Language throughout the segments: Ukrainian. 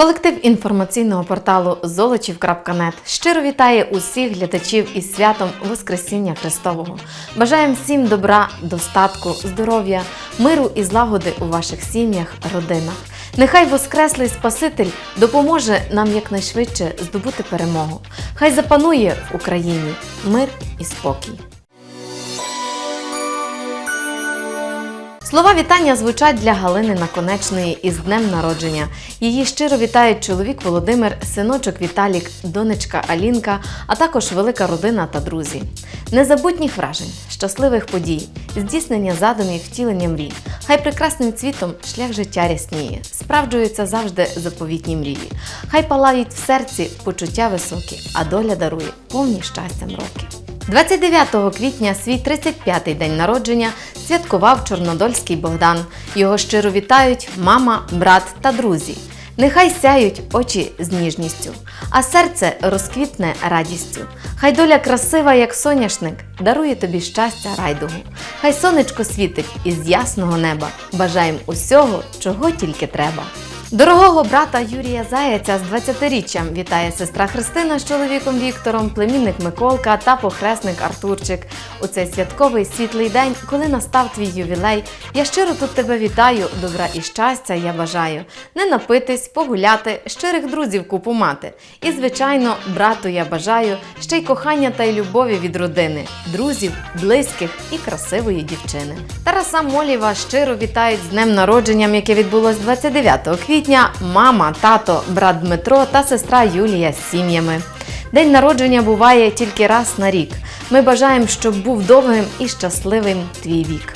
Колектив інформаційного порталу Золочів.нет щиро вітає усіх глядачів із святом Воскресіння Христового. Бажаємо всім добра, достатку, здоров'я, миру і злагоди у ваших сім'ях, родинах. Нехай Воскреслий Спаситель допоможе нам якнайшвидше здобути перемогу. Хай запанує в Україні мир і спокій. Слова вітання звучать для Галини Наконечної із днем народження. Її щиро вітають чоловік Володимир, синочок Віталік, донечка Алінка, а також велика родина та друзі. Незабутніх вражень, щасливих подій, здійснення задумів, втілення мрій. Хай прекрасним цвітом шлях життя рясніє, справджуються завжди заповітні мрії. Хай палають в серці почуття високі, а доля дарує повні щастям роки. 29 квітня свій 35-й день народження святкував Чорнодольський Богдан. Його щиро вітають мама, брат та друзі. Нехай сяють очі з ніжністю, а серце розквітне радістю. Хай доля красива, як соняшник, дарує тобі щастя райдугу. Хай сонечко світить із ясного неба. Бажаєм усього, чого тільки треба. Дорогого брата Юрія Заяця з 20-річчям вітає сестра Христина з чоловіком Віктором, племінник Миколка та похресник Артурчик. У цей святковий світлий день, коли настав твій ювілей, я щиро тут тебе вітаю, добра і щастя я бажаю. Не напитись, погуляти, щирих друзів купу мати. І, звичайно, брату я бажаю ще й кохання та й любові від родини, друзів, близьких і красивої дівчини. Тараса Молєва щиро вітають з днем народженням, яке відбулось 29 квітня. Мама, тато, брат Дмитро та сестра Юлія з сім'ями. День народження буває тільки раз на рік. Ми бажаємо, щоб був довгим і щасливим твій вік.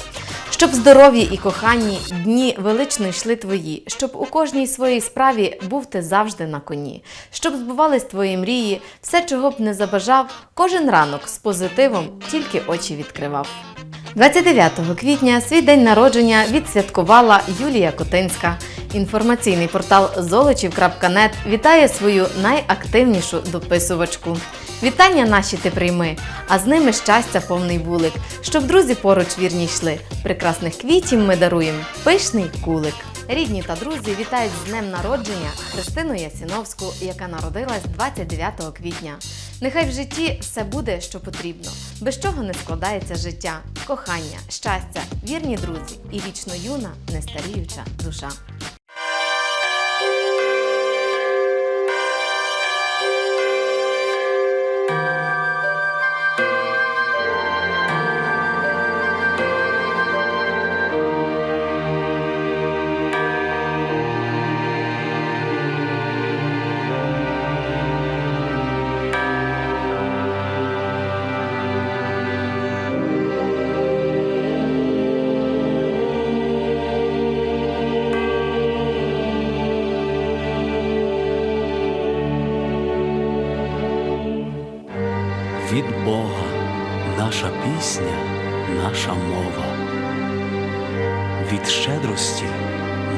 Щоб здоров'ї і коханні дні велично йшли твої, щоб у кожній своїй справі був ти завжди на коні, щоб збувались твої мрії, все, чого б не забажав, кожен ранок з позитивом тільки очі відкривав. 29 квітня свій день народження відсвяткувала Юлія Котинська. Інформаційний портал Золочів.нет вітає свою найактивнішу дописувачку. Вітання наші ти прийми, а з ними щастя повний вулик, щоб друзі поруч вірні йшли. Прекрасних квітів ми даруємо пишний кулик. Рідні та друзі вітають з днем народження Христину Ясіновську, яка народилась 29 квітня. Нехай в житті все буде, що потрібно, без чого не складається життя, кохання, щастя, вірні друзі і вічно юна, нестаріюча душа. Від Бога. Наша пісня, наша мова, від щедрості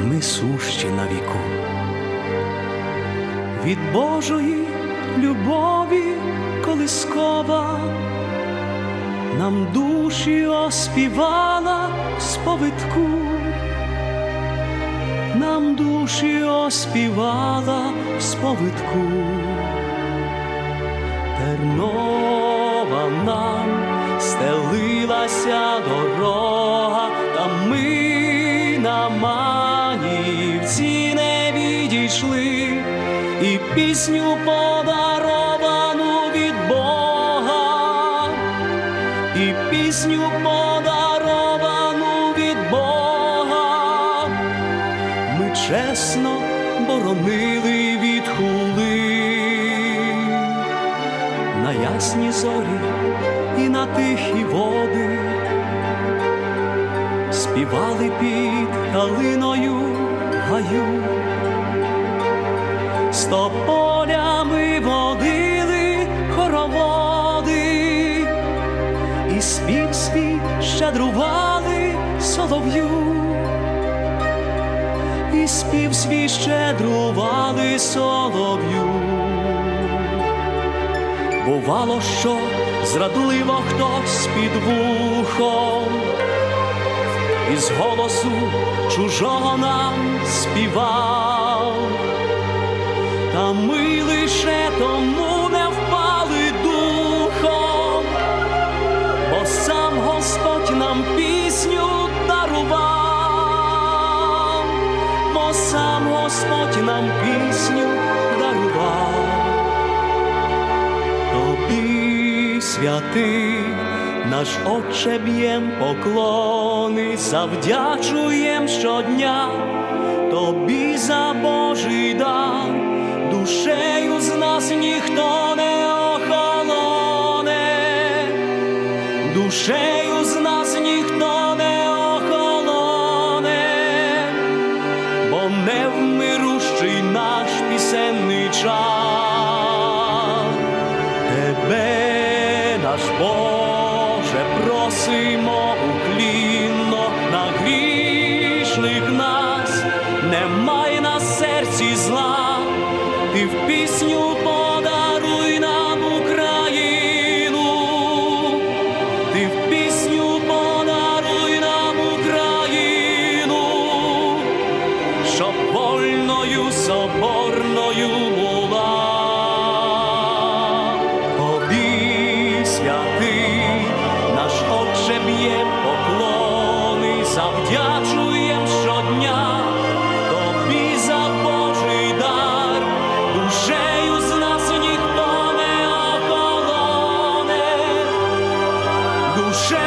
ми сущі на віку, від Божої любові колискова. Нам душі оспівала сповитку, нам душі оспівала сповитку. Тернова нам стелилася дорога, та ми на манівці не відійшли, і пісню подаровану від Бога, і пісню подаровану від Бога, ми чесно боронили від хули на ясні зорі і на тихі води, співали під калиною гаю, з тополями водили хороводи, і спів свій щедрували солов'ю, і спів свій щедрували солов'ю. Бувало, що зрадливо хтось під вухом, із голосу чужого нам співав, та ми лише тому не впали духом, бо сам Господь нам пісню дарував, бо сам Господь нам пісню дарував. Тобі святий, наш Отче б'єм поклони, завдячуєм щодня, тобі за Божий дар, душею з нас ніхто не охолоне, душею з нас Просимо уклінно на грішних нас, немає на серці зла, ти в пісню ocean.